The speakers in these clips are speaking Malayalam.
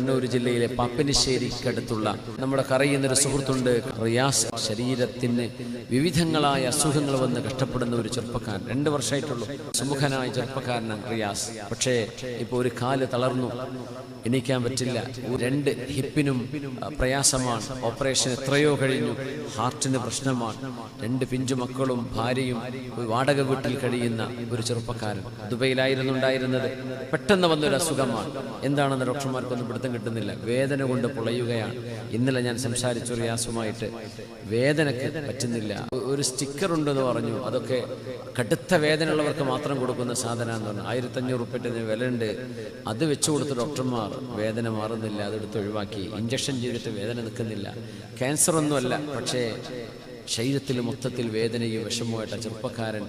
കണ്ണൂർ ജില്ലയിലെ പാപ്പനിശ്ശേരിക്കടുത്തുള്ള നമ്മുടെ കറിയുന്നൊരു സുഹൃത്തുണ്ട്. റിയാസ് ശരീരത്തിന് വിവിധങ്ങളായ അസുഖങ്ങൾ വന്ന് കഷ്ടപ്പെടുന്ന ഒരു ചെറുപ്പക്കാരൻ. രണ്ട് വർഷമായിട്ടുള്ളൂ. സുമുഖനായ ചെറുപ്പക്കാരനാണ് റിയാസ്. പക്ഷേ ഇപ്പോൾ ഒരു കാൽ തളർന്നു. എണീക്കാൻ പറ്റില്ല. രണ്ട് ഹിപ്പിനും പ്രയാസമാണ്. ഓപ്പറേഷൻ എത്രയോ കഴിഞ്ഞു. ഹാർട്ടിന് പ്രശ്നമാണ്. രണ്ട് പിഞ്ചു മക്കളും ഭാര്യയും വാടക വീട്ടിൽ കഴിയുന്ന ഒരു ചെറുപ്പക്കാരൻ. ദുബൈയിലായിരുന്നു ഉണ്ടായിരുന്നത് പെട്ടെന്ന് വന്നൊരു അസുഖമാണ് എന്താണെന്ന് ഡോക്ടർമാർക്കൊന്നും പിടുത്തം കിട്ടുന്നില്ല. വേദന കൊണ്ട് പുളയുകയാണ്. ഇന്നലെ ഞാൻ സംസാരിച്ചു റിയാസുമായിട്ട് വേദനക്ക് പറ്റുന്നില്ല. ഒരു സ്റ്റിക്കർ ഉണ്ടെന്ന് പറഞ്ഞു. അതൊക്കെ കടുത്ത വേദനയുള്ളവർക്ക് മാത്രം കൊടുക്കുന്ന സാധനമാണെന്ന് പറഞ്ഞു. ആയിരത്തഞ്ഞൂറ് റുപ്യത്തിന് വിലയുണ്ട്. അത് വെച്ചു കൊടുത്ത ഡോക്ടർമാർ വേദന മാറുന്നില്ല. അതെടുത്ത് ഒഴിവാക്കി. ഇഞ്ചക്ഷൻ ചെയ്തിട്ട് വേദന നിൽക്കുന്നില്ല. ക്യാൻസർ ഒന്നുമല്ല പക്ഷേ ശരീരത്തിൽ മൊത്തത്തിൽ വേദനയും വിഷമവുമായിട്ട് ആ ചെറുപ്പക്കാരൻ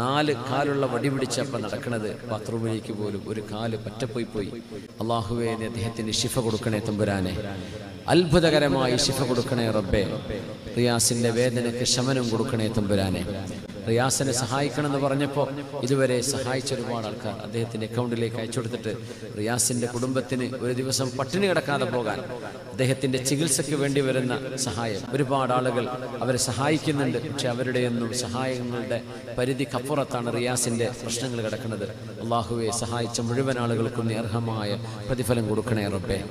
നാല് കാലുള്ള വടി പിടിച്ചപ്പം നടക്കണത് ബാത്റൂമിലേക്ക് പോലും ഒരു കാൽ പറ്റപ്പോയി പോയി. അള്ളാഹുവേ അദ്ദേഹത്തിന് ശിഫ കൊടുക്കണേ തമ്പുരാനെ. അത്ഭുതകരമായി ശിഫ കൊടുക്കണേ റബ്ബേ. റിയാസിന്റെ വേദനയ്ക്ക് ശമനം കൊടുക്കണേ തമ്പുരാനെ. റിയാസിനെ സഹായിക്കണമെന്ന് പറഞ്ഞപ്പോൾ ഇതുവരെ സഹായിച്ച ഒരുപാട് ആൾക്കാർ അദ്ദേഹത്തിന്റെ അക്കൗണ്ടിലേക്ക് അയച്ചു കൊടുത്തിട്ട് റിയാസിന്റെ കുടുംബത്തിന് ഒരു ദിവസം പട്ടിണി കിടക്കാതെ പോകാൻ അദ്ദേഹത്തിന്റെ ചികിത്സയ്ക്ക് വേണ്ടി വരുന്ന സഹായം. ഒരുപാട് ആളുകൾ അവരെ സഹായിക്കുന്നുണ്ട്. പക്ഷെ അവരുടെയൊന്നും സഹായങ്ങളുടെ പരിധിക്കപ്പുറത്താണ് റിയാസിന്റെ പ്രശ്നങ്ങൾ കിടക്കുന്നത്. അള്ളാഹുവെ സഹായിച്ച മുഴുവൻ ആളുകൾക്കും അർഹമായ പ്രതിഫലം കൊടുക്കണേ റബ്ബേ.